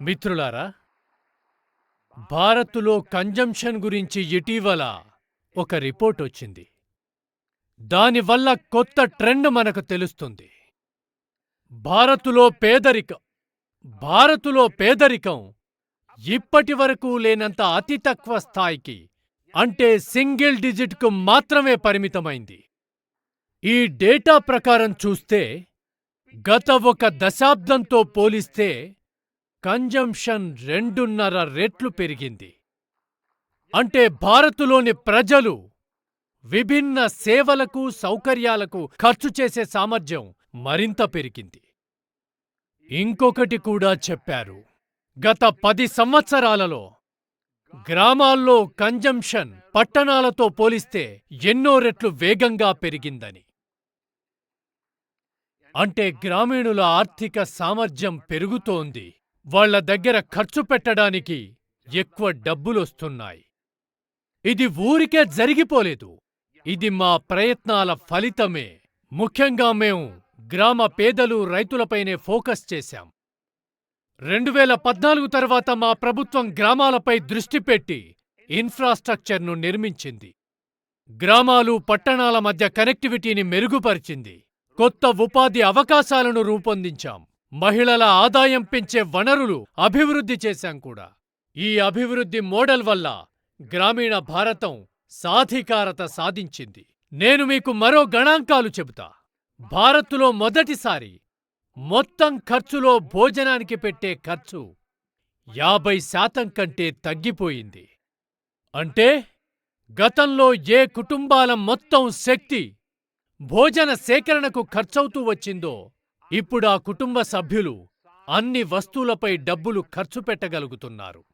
మిత్రులారా భారత్లో కంజంప్షన్ గురించి ఇటీవల ఒక రిపోర్ట్ వచ్చింది. దానివల్ల కొత్త ట్రెండ్ మనకు తెలుస్తుంది. భారతులో పేదరికం భారతులో పేదరికం ఇప్పటి వరకు లేనంత అతి తక్కువ స్థాయికి అంటే సింగిల్ డిజిట్కు మాత్రమే పరిమితమైంది. ఈ డేటా ప్రకారం చూస్తే గత ఒక దశాబ్దంతో పోలిస్తే కంజంప్షన్ రెండున్నర రెట్లు పెరిగింది. అంటే భారత్లోని ప్రజలు విభిన్న సేవలకు సౌకర్యాలకు ఖర్చు చేసే సామర్థ్యం మరింత పెరిగింది. ఇంకొకటి కూడా చెప్పారు. గత పది సంవత్సరాలలో గ్రామాల్లో కంజంప్షన్ పట్టణాలతో పోలిస్తే ఎన్నో రెట్లు వేగంగా పెరిగిందని. అంటే గ్రామీణుల ఆర్థిక సామర్థ్యం పెరుగుతోంది. వాళ్ళ దగ్గర ఖర్చు పెట్టడానికి ఎక్కువ డబ్బులొస్తున్నాయి. ఇది ఊరికే జరిగిపోలేదు. ఇది మా ప్రయత్నాల ఫలితమే. ముఖ్యంగా మేము గ్రామ పేదలు రైతులపైనే ఫోకస్ చేశాం. రెండు వేల పద్నాలుగు తర్వాత మా ప్రభుత్వం గ్రామాలపై దృష్టి పెట్టి ఇన్ఫ్రాస్ట్రక్చర్ను నిర్మించింది. గ్రామాలు పట్టణాల మధ్య కనెక్టివిటీని మెరుగుపరిచింది. కొత్త ఉపాధి అవకాశాలను రూపొందించాం. మహిళల ఆదాయం పెంచే వనరులు అభివృద్ధి చేశాం కూడా. ఈ అభివృద్ధి మోడల్ వల్ల గ్రామీణ భారతం సాధికారత సాధించింది. నేను మీకు మరో గణాంకాలు చెబుతా. భారత్లో మొదటిసారి మొత్తం ఖర్చులో భోజనానికి పెట్టే ఖర్చు యాభై శాతం కంటే తగ్గిపోయింది. అంటే గతంలో ఏ కుటుంబాల మొత్తం శక్తి భోజన సేకరణకు ఖర్చవుతూ వచ్చిందో ఇప్పుడు ఆ కుటుంబ సభ్యులు అన్ని వస్తువులపై డబ్బులు ఖర్చు పెట్టగలుగుతున్నారు.